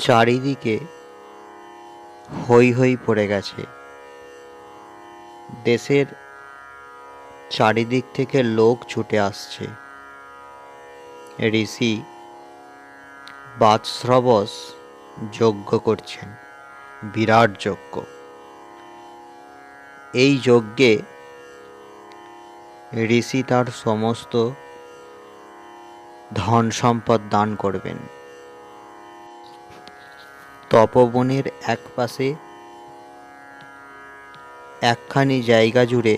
চারিদিকে হৈ হৈ পড়ে গেছে। দেশের চারিদিক থেকে লোক ছুটে আসছে। ঋষি বাৎস্রবস যজ্ঞ করছেন, বিরাট যজ্ঞ। এই যজ্ঞে ঋষি তার সমস্ত ধন সম্পদ দান করবেন। তপবনের এক পাশে একখানি জায়গা জুড়ে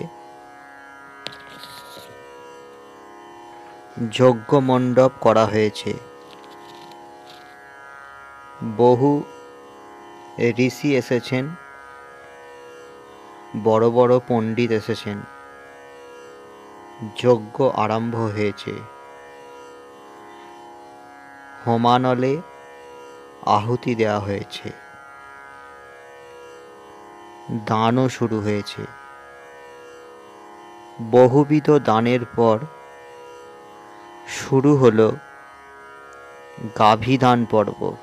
যজ্ঞ মণ্ডপ করা হয়েছে। বহু ঋষি এসেছেন, বড় বড় পণ্ডিত এসেছেন। যজ্ঞ আরম্ভ হয়েছে। হোমানলে আহুতি দেওয়া হয়েছে। দানও শুরু হয়েছে। বহুবিধ দানের পর শুরু হলো গাভী দান পর্ব।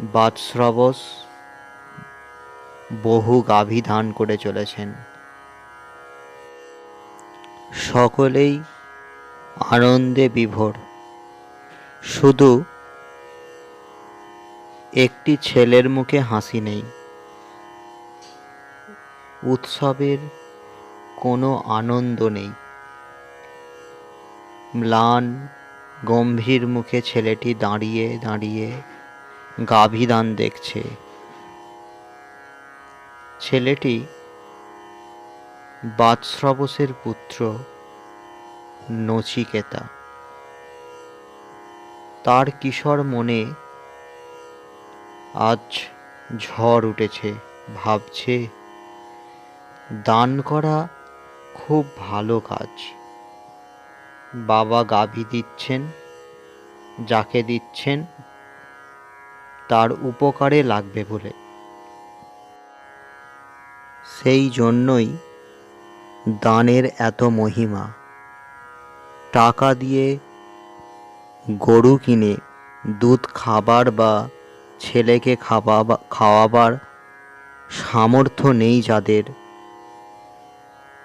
বাৎস্রবস বহু গাভী দান করে চলেছেন। সকলেই আনন্দে বিভোর। শুধু একটি ছেলের মুখে হাসি নেই। উৎসবের কোনো আনন্দ নেই। ম্লান, গম্ভীর মুখে ছেলেটি দাঁড়িয়ে দাঁড়িয়ে গাভীদান দেখছে। ছেলেটি বাৎস্রবসের পুত্র নচিকেতা। তার কিশোর মনে আজ ঝড় উঠেছে, ভাবছে। দান করা খুব ভালো কাজ। বাবা গাভী দিচ্ছেন, যাকে দিচ্ছেন, তার উপকারে লাগবে বলে। সেই জন্যই দানের এত মহিমা। টাকা দিয়ে গরু কিনে, দুধ, খাবার বা ছেলেকে খাওয়া খাওয়াবার সামর্থ্য নেই যাদের।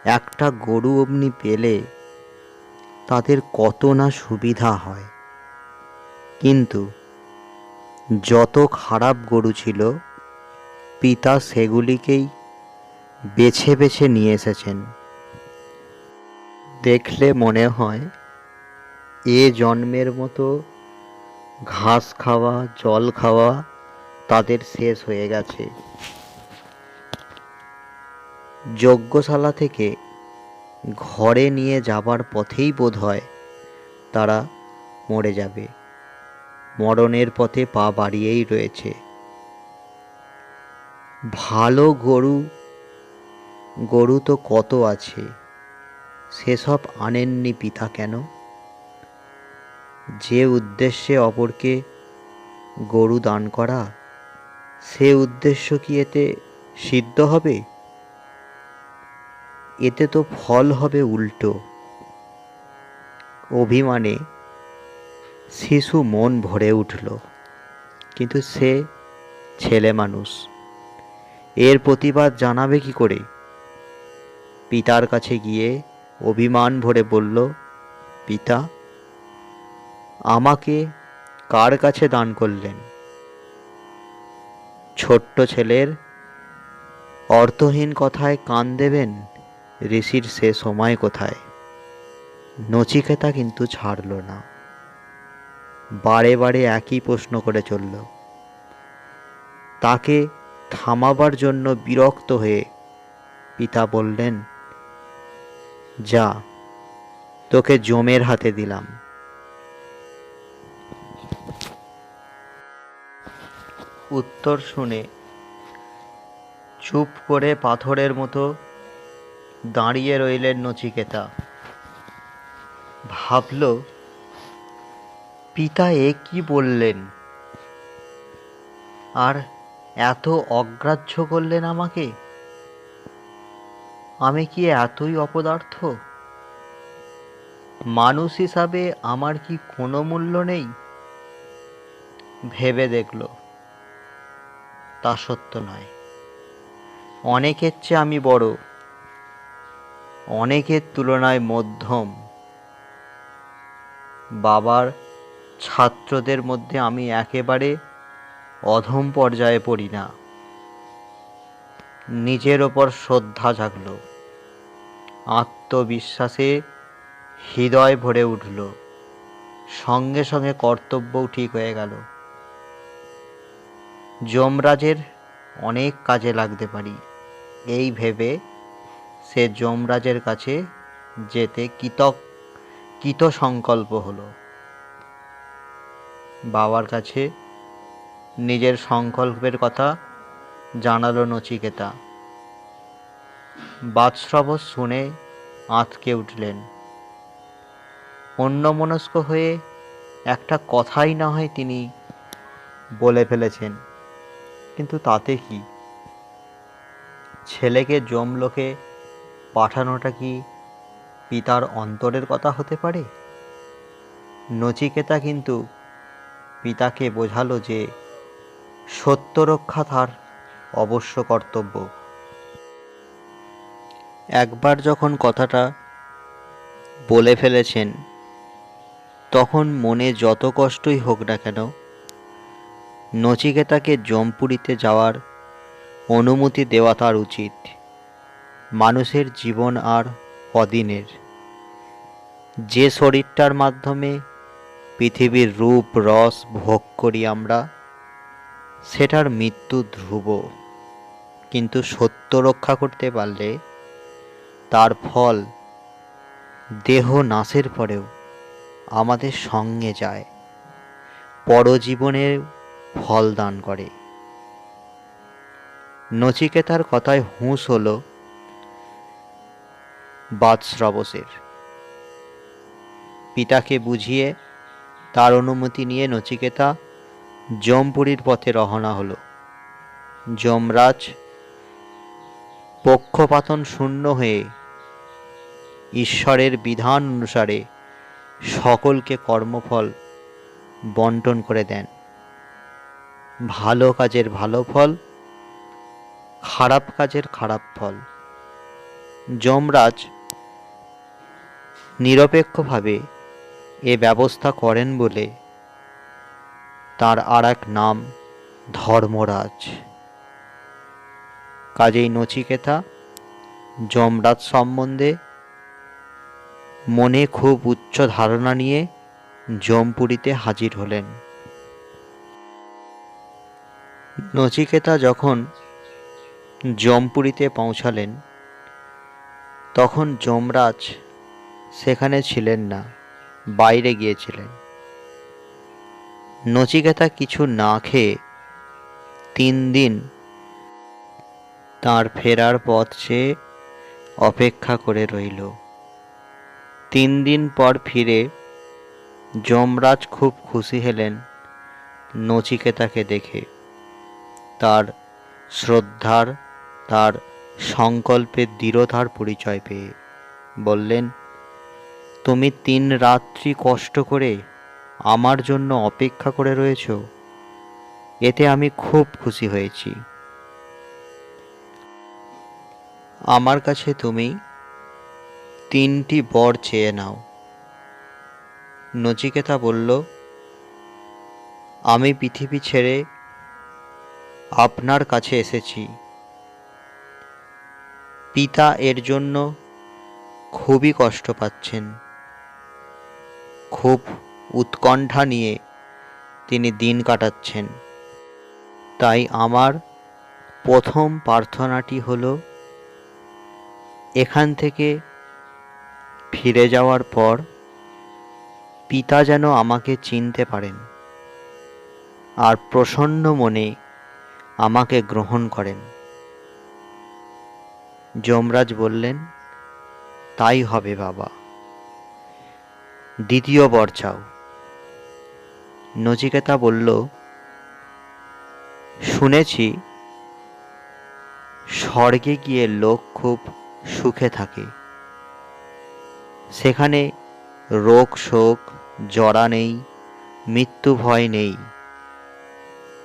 একটা গরু অমনি পেলে তাদের কত না সুবিধা হয়। কিন্তু যত খারাপ গরু ছিল, পিতা সেগুলিকেই বেছে বেছে নিয়ে এসেছেন। দেখলে মনে হয় এ জন্মের মতো ঘাস খাওয়া, জল খাওয়া তাদের শেষ হয়ে গেছে। যজ্ঞশালা থেকে ঘরে নিয়ে যাবার পথেই বোধ হয় তারা মরে যাবে। মরণের পথে পা বাড়িয়েই রয়েছে। ভালো গরু গরু তো কত আছে, সেসব আনেননি পিতা কেন? যে উদ্দেশ্যে অপরকে গরু দান করা, সে উদ্দেশ্য কি এতে সিদ্ধ হবে? এতে তো ফল হবে উল্টো। অভিমানে শিশু মন ভরে উঠল, কিন্তু সে ছেলে মানুষ। এর প্রতিবাদ জানাবে কি করে? পিতার কাছে গিয়ে অভিমান ভরে বলল, পিতা আমাকে কার কাছে দান করলেন? ছোট্ট ছেলের অর্থহীন কথায় কান দেবেন ঋষির সে সময় কোথায়? নচিকেতা কিন্তু ছাড়ল না। বারে বারে একই প্রশ্ন করে চলল। তাকে থামাবার জন্য বিরক্ত হয়ে পিতা বললেন, যা, তোকে জমের হাতে দিলাম। উত্তর শুনে চুপ করে পাথরের মতো দাঁড়িয়ে রইলেন নচিকেতা। ভাবল, পিতা এ কি বললেন? আর এত অগ্রাহ্য করলেন আমাকে? আমি কি এতই অপদার্থ? মানুষ হিসাবে আমার কি কোনো মূল্য নেই? ভেবে দেখল। তা সত্য নয়। অনেকের চেয়ে আমি বড়, অনেকের তুলনায় মধ্যম। বাবার ছাত্রদের মধ্যে আমি একেবারে অধম পর্যায়ে পড়ি না। নিজের ওপর শ্রদ্ধা জাগল। আত্মবিশ্বাসে হৃদয় ভরে উঠল। সঙ্গে সঙ্গে কর্তব্যও ঠিক হয়ে গেল। যমরাজের অনেক কাজে লাগতে পারি। এই ভেবে সে যমরাজের কাছে যেতে কৃতক, কৃত সংকল্প হলো। বাবার কাছে নিজের সংকল্পের কথা জানালো নচিকেতা। বাদশ্রব শুনে আঁতকে উঠলেন। অন্যমনস্ক হয়ে একটা কথাই না হয় তিনি বলে ফেলেছেন। কিন্তু তাতে কি? ছেলেকে জমলোকে পাঠানোটা কি পিতার অন্তরের কথা হতে পারে? নচিকেতা কিন্তু পিতাকে বোঝালো যে সত্য রক্ষা তার অবশ্য কর্তব্য। একবার যখন কথাটা বলে ফেলেছেন, তখন মনে যত কষ্টই হোক না কেন নচিকেতাকে জমপুরিতে যাওয়ার অনুমতি দেওয়া তার উচিত। মানুষের জীবন আর অদিনের যে শরীরটার মাধ্যমে পৃথিবীর রূপ, রস ভোগ করি আমরা, সেটার মৃত্যু ধ্রুব। কিন্তু সত্য রক্ষা করতে পারলে তার ফল দেহ নাশের পরেও আমাদের সঙ্গে যায়। পরজীবনের ফল দান করে। নচিকেতার কথায় হুঁশ হল বাদশ্রবসের পিতাকে বুঝিয়ে তার অনুমতি নিয়ে নচিকেতা জমপুরীর পথে রওনা হলো। যমরাজ পক্ষপাতন শূন্য হয়ে ঈশ্বরের বিধান অনুসারে সকলকে কর্মফল বন্টন করে দেন। ভালো কাজের ভালো ফল, খারাপ কাজের খারাপ ফল। যমরাজ নিরপেক্ষভাবে এ ব্যবস্থা করেন বলে তার আর এক নাম ধর্মরাজ। কাজেই নচিকেতা যমরাজ সম্বন্ধে মনে খুব উচ্চ ধারণা নিয়ে জমপুরীতে হাজির হলেন। নচিকেতা যখন জমপুরীতে পৌঁছালেন, তখন যমরাজ সেখানে ছিলেন না, বাইরে গিয়েছিলেন। নচিকেতা কিছু না খেয়ে তিন দিন তার ফেরার পথ চেয়ে অপেক্ষা করে রইল। তিন দিন পর ফিরে যমরাজ খুব খুশি হলেন নচিকেতাকে দেখে। তার শ্রদ্ধার, তার সংকল্পের দৃঢ়তার পরিচয় পেয়ে। বললেন, তুমি তিন রাত্রি কষ্ট করে আমার জন্য অপেক্ষা করে রয়েছ। এতে আমি খুব খুশি হয়েছি। আমার কাছে তুমি তিনটি বর চেয়ে নাও। নচিকেতা বলল, আমি পৃথিবী ছেড়ে আপনার কাছে এসেছি। পিতা এর জন্য খুবই কষ্ট পাচ্ছেন। খুব উৎকণ্ঠা নিয়ে তিনি দিন কাটাচ্ছেন। তাই আমার প্রথম প্রার্থনাটি হলো, এখান থেকে ফিরে যাওয়ার পর পিতা যেন আমাকে চিনতে পারেন। আর প্রসন্ন মনে আমাকে গ্রহণ করেন। যমরাজ বললেন, তাই হবে বাবা। দ্বিতীয় বর চাও। নচিকেতা বলল, শুনেছি, স্বর্গে গিয়ে লোক খুব সুখে থাকে। সেখানে রোগ শোক, জরা নেই, মৃত্যু ভয় নেই।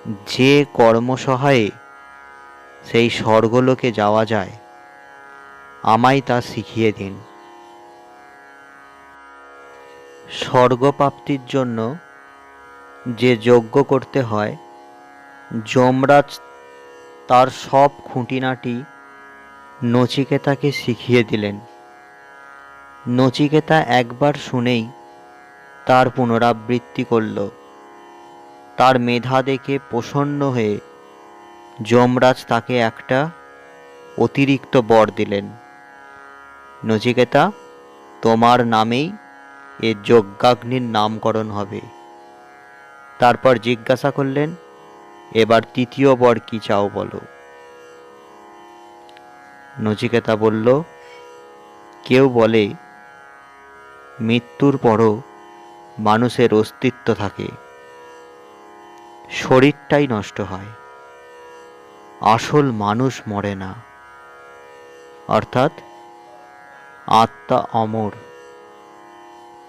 যে কর্মসহায়ে সেই স্বর্গলোকে যাওয়া যায়, আমায় তা শিখিয়ে দিন। স্বর্গপ্রাপ্তির জন্য যে যজ্ঞ করতে হয়, যমরাজ তার সব খুঁটিনাটি নচিকেতাকে শিখিয়ে দিলেন। নচিকেতা একবার শুনেই তার পুনরাবৃত্তি করল। তার মেধা দেখে প্রসন্ন হয়ে যমরাজ তাকে একটা অতিরিক্ত বর দিলেন। নচিকেতা তোমার নামেই এ যজ্ঞাগ্নির নামকরণ হবে। তারপর জিজ্ঞাসা করলেন, এবার তৃতীয় বর কি চাও বলো? নচিকেতা বলল, কেউ বলে, মৃত্যুর পরও মানুষের অস্তিত্ব থাকে। শরীরটাই নষ্ট হয়। আসল মানুষ মরে না। অর্থাৎ আত্মা অমর।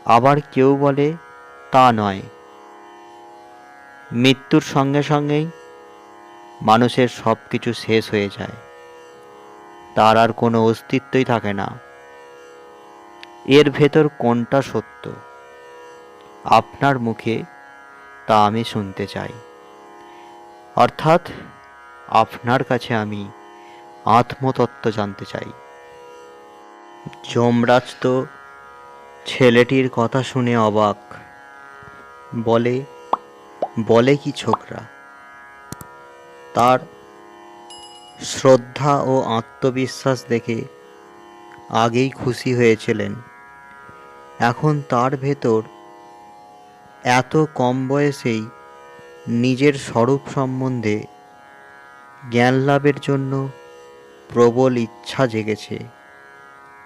আবার কেউ বলে, তা নয়। মৃত্যুর সঙ্গে সঙ্গেই মানুষের সব কিছু শেষ হয়ে যায়। তার আর কোনো অস্তিত্বই থাকে না। এর ভেতর কোনটা সত্য? আপনার মুখে তা আমি শুনতে চাই। অর্থাৎ আপনার কাছে আমি আত্মতত্ত্ব জানতে চাই। যমরাজ তো ছেলেটির কথা শুনে অবাক। বলে বলে কি ছোকরা? তার শ্রদ্ধা ও আত্মবিশ্বাস দেখে আগেই খুশি হয়েছিলেন। এখন তার ভেতর এত কম বয়সেই নিজের স্বরূপ সম্বন্ধে জ্ঞান লাভের জন্য প্রবল ইচ্ছা জেগেছে।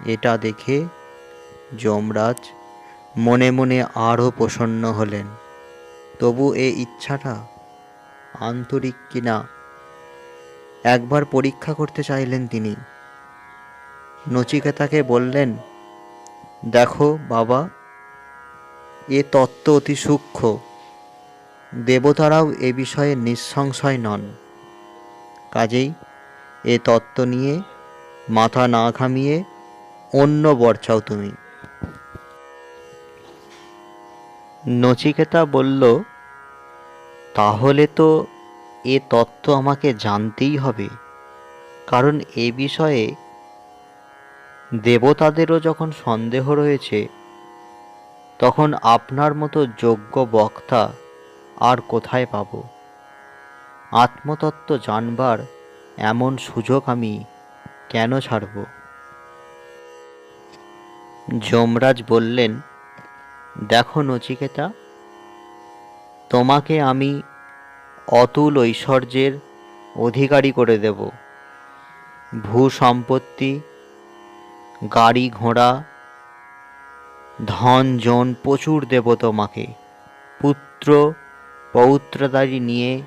এটা দেখে যমরাজ মনে মনে আরও প্রসন্ন হলেন। তবু এ ইচ্ছাটা আন্তরিক কিনা একবার পরীক্ষা করতে চাইলেন তিনি। নচিকেতাকে বললেন, দেখো বাবা, এ তত্ত্ব অতি সূক্ষ্ম। দেবতারাও এ বিষয়ে নিঃসংশয় নন। কাজেই এ তত্ত্ব নিয়ে মাথা না ঘামিয়ে অন্য বর চাও তুমি। নচিকেতা বলল, তাহলে তো এ তত্ত্ব আমাকে জানতেই হবে। কারণ এ বিষয়ে দেবতাদেরও যখন সন্দেহ রয়েছে, তখন আপনার মতো যোগ্য বক্তা আর কোথায় পাব? আত্মতত্ত্ব জানবার এমন সুযোগ আমি কেন ছাড়ব? যমরাজ বললেন, দেখো নচিকেতা, তোমাকে আমি অতুল ঐশ্বর্যের অধিকারী করে দেব। ভূ সম্পত্তি গাড়ি ঘোড়া, ধন জন প্রচুর দেব তোমাকে। পুত্র পৌত্রদারি নিয়ে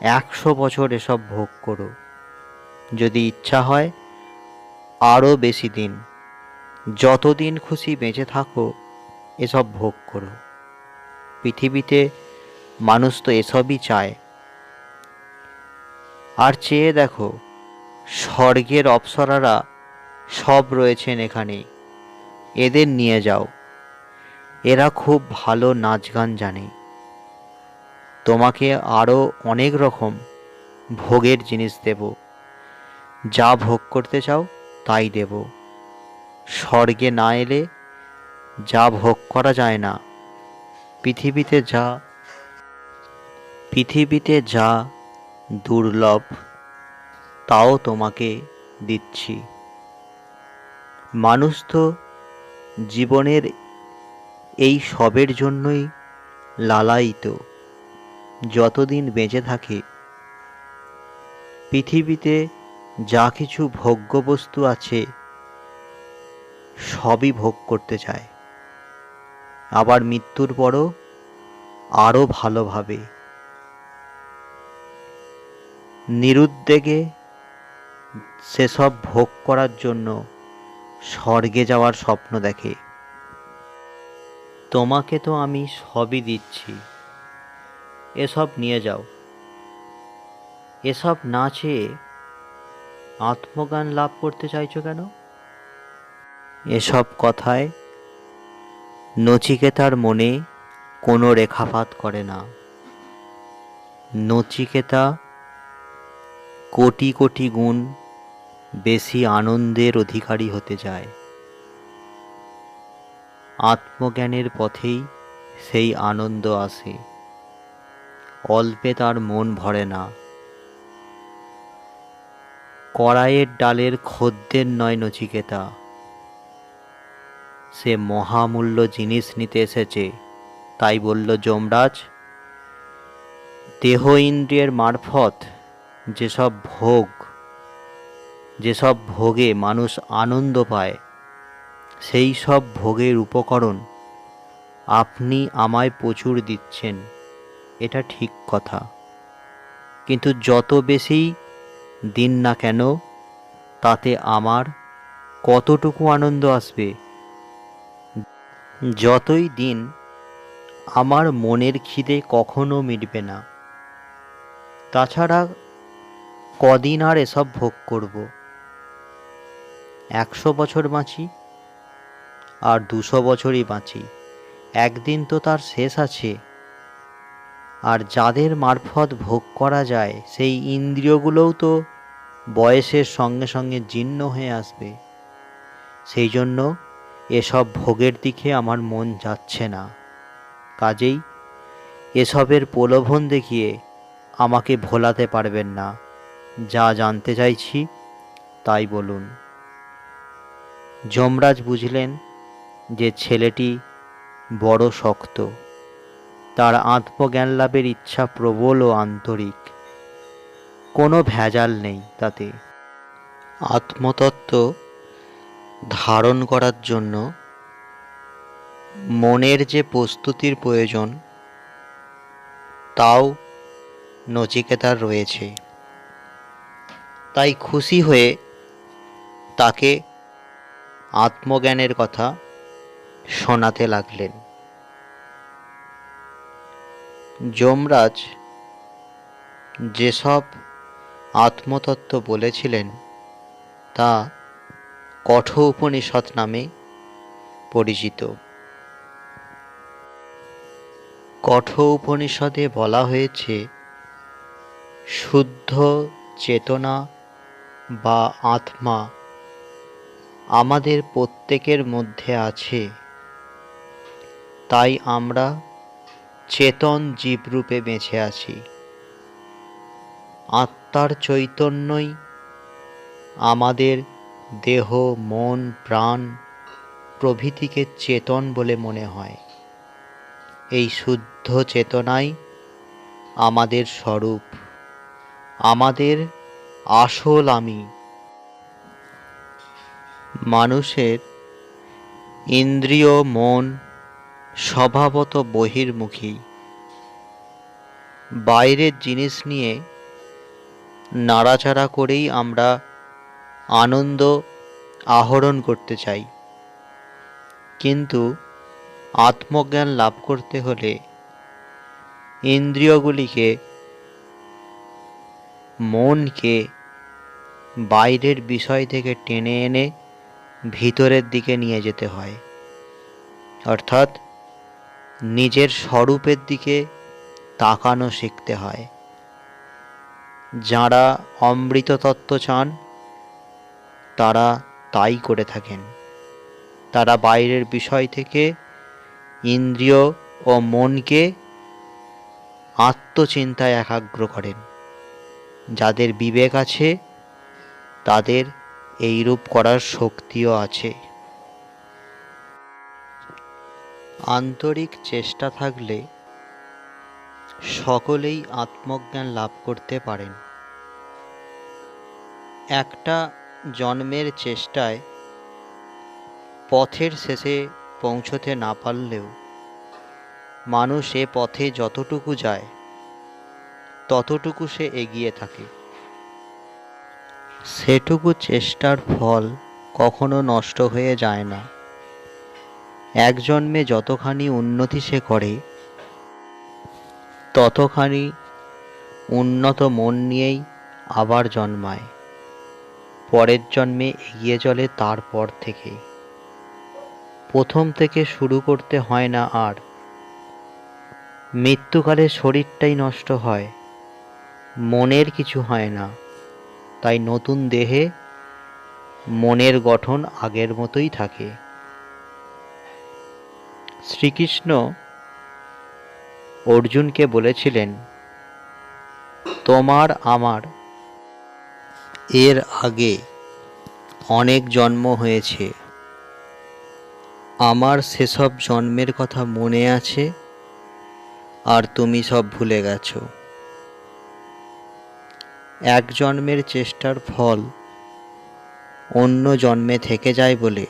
একশো বছর এসব ভোগ করো। যদি ইচ্ছা হয়, আরও বেশি দিন। যতদিন খুশি বেঁচে থাকো, এসব ভোগ করো। পৃথিবীতে মানুষ তো এসবই চায়। আর চেয়ে দেখো, স্বর্গের অপ্সরারা সব রয়েছেন এখানে। এদের নিয়ে যাও। এরা খুব ভালো নাচ গান জানে। তোমাকে আরও অনেক রকম ভোগের জিনিস দেব। যা ভোগ করতে চাও তাই দেব। স্বর্গে না এলে যা ভোগ করা যায় না। পৃথিবীতে যা পৃথিবীতে যা দুর্লভ, তাও তোমাকে দিচ্ছি। মানুষ তো জীবনের এই সবের জন্যই লালায়িত। যতদিন বেঁচে থাকে, পৃথিবীতে যা কিছু ভোগ্য বস্তু আছে, সবই ভোগ করতে চায়। আবার মৃত্যুর পরও আরও ভালোভাবে। নিরুদ্বেগে সেসব ভোগ করার জন্য স্বর্গে যাওয়ার স্বপ্ন দেখে। তোমাকে তো আমি সবই দিচ্ছি। এসব নিয়ে যাও। এসব না চেয়ে আত্মজ্ঞান লাভ করতে চাইছো কেন? এসব কথায় নচিকেতার মনে কোনো রেখাপাত করে না। নচিকেতা কোটি কোটি গুণ বেশি আনন্দের অধিকারী হতে যায় আত্মজ্ঞানের পথেই সেই আনন্দ আসে। অল্পে তার মন ভরে না। কড়াইয়ের ডালের খদ্দের নয় নচিকেতা। সে মহামূল্য জিনিস নিতে এসেছে, তাই বলল, যমরাজ, দেহ ইন্দ্রিয়ের মারফত যেসব ভোগ, যেসব ভোগে মানুষ আনন্দ পায়, সেই সব ভোগের উপকরণ আপনি আমায় প্রচুর দিচ্ছেন। এটা ঠিক কথা। কিন্তু যত বেশি দিন না কেন, তাতে আমার কতটুকু আনন্দ আসবে? যতই দিন, আমার মনের খিদে কখনো মিটবে না। তাছাড়া কদিন আর এসব ভোগ করব? একশো বছর বাঁচি আর দুশো বছরই বাঁচি। একদিন তো তার শেষ আছে। আর যাদের মারফত ভোগ করা যায়, সেই ইন্দ্রিয়গুলোও তো বয়সের সঙ্গে সঙ্গে জীর্ণ হয়ে আসবে। সেই জন্য এসব ভোগের দিকে আমার মন যাচ্ছে না। কাজেই এসবের প্রলোভন দেখিয়ে আমাকে ভোলাতে পারবেন না। যা জানতে চাইছি, তাই বলুন। যমরাজ বুঝলেন যে ছেলেটি বড় শক্ত। তার আত্মজ্ঞান লাভের ইচ্ছা প্রবল ও আন্তরিক। কোনো ভেজাল নেই তাতে। আত্মতত্ত্ব ধারণ করার জন্য মনের যে প্রস্তুতির প্রয়োজন, তাও নচিকেতার রয়েছে। তাই খুশি হয়ে তাকে আত্মজ্ঞানের কথা শোনাতে লাগলেন। যমরাজ যেসব আত্মতত্ত্ব বলেছিলেন তা কঠ উপনিষদ নামে পরিচিত। কঠ উপনিষদে বলা হয়েছে, শুদ্ধ চেতনা বা আত্মা আমাদের প্রত্যেকের মধ্যে আছে। তাই আমরা চেতন জীবরূপে বেঁচে আছি। আত্মার চৈতন্যই আমাদের দেহ, মন, প্রাণ প্রভৃতিকে চেতন বলে মনে হয়। এই শুদ্ধ চেতনাই আমাদের স্বরূপ। আমাদের আসল আমি। মানুষের ইন্দ্রিয়, মন স্বভাবত বহির্মুখী। বাইরের জিনিস নিয়ে নাড়াচাড়া করেই আমরা আনন্দ আহরণ করতে চাই। কিন্তু আত্মজ্ঞান লাভ করতে হলে ইন্দ্রিয়গুলিকে, মনকে বাইরের বিষয় থেকে টেনে এনে ভিতরের দিকে নিয়ে যেতে হয়। অর্থাৎ নিজের স্বরূপের দিকে তাকানো শিখতে হয়। যাঁরা অমৃত তত্ত্ব চান, তারা তাই করে থাকেন। তারা বাইরের বিষয় থেকে ইন্দ্রিয় ও মনকে আত্মচিন্তায় একাগ্র করেন। যাদের বিবেক আছে, তাদের এইরূপ করার শক্তিও আছে। আন্তরিক চেষ্টা থাকলে সকলেই আত্মজ্ঞান লাভ করতে পারেন। একটা জন্মের চেষ্টায় পথের শেষে পৌঁছতে না পারলেও মানুষ এ পথে যতটুকু যায়, ততটুকু সে এগিয়ে থাকে। সেটুকু চেষ্টার ফল কখনো নষ্ট হয়ে যায় না। এক জন্মে যতখানি উন্নতি সে করে, ততখানি উন্নত মন নিয়েই আবার জন্মায়। পরের জন্মে এগিয়ে চলে তারপর থেকে। প্রথম থেকে শুরু করতে হয় না আর। মৃত্যুকালে শরীরটাই নষ্ট হয়, মনের কিছু হয় না। তাই নতুন দেহে মনের গঠন আগের মতোই থাকে। শ্রীকৃষ্ণ অর্জুনকে বলেছিলেন, তোমার আমার এর আগে অনেক জন্ম হয়েছে। আমার সেসব জন্মের কথা মনে আছে আর তুমি সব ভুলে গেছো। এক জন্মের চেষ্টার ফল অন্য জন্মে থেকে যায় বলে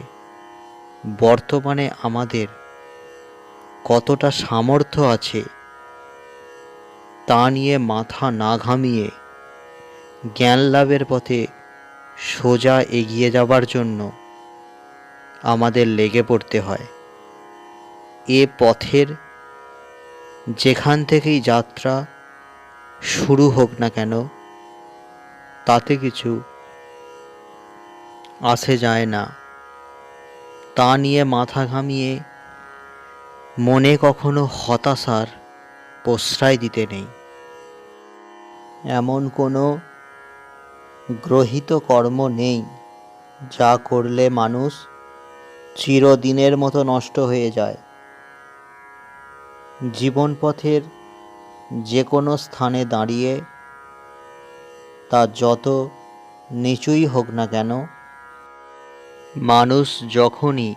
বর্তমানে আমাদের কতটা সামর্থ্য আছে তা নিয়ে মাথা না ঘামিয়ে জ্ঞান লাভের পথে সোজা এগিয়ে যাবার জন্য আমাদের লেগে পড়তে হয়। এ পথের যেখান থেকেই যাত্রা শুরু হোক না কেন, তাতে কিছু আসে যায় না। তা নিয়ে মাথা ঘামিয়ে মনে কখনো হতাশার প্রশ্রয় দিতে নেই। এমন কোনো গ্রহিত কর্ম নেই যা করলে মানুষ চিরদিনের মতো নষ্ট হয়ে যায়। জীবন পথের যে কোনো স্থানে দাঁড়িয়ে তা যত নিচুই হোক না কেন, মানুষ যখনই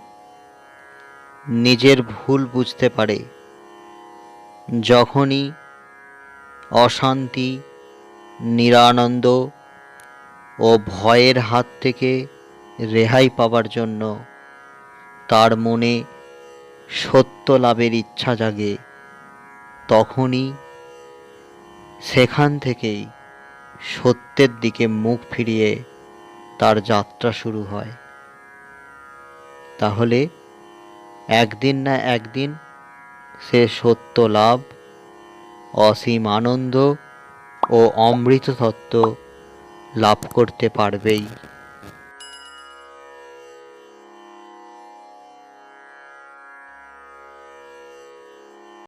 নিজের ভুল বুঝতে পারে। যখনই অশান্তি, নিরানন্দ ও ভয়ের হাত থেকে রেহাই পাবার জন্য তার মনে সত্য লাভের ইচ্ছা জাগে, তখনই সেখান থেকেই সত্যের দিকে মুখ ফিরিয়ে তার যাত্রা শুরু হয়। তাহলে একদিন না একদিন সে সত্য লাভ অসীম আনন্দ ও অমৃত সত্ত্ব লাভ করতে পারবেই।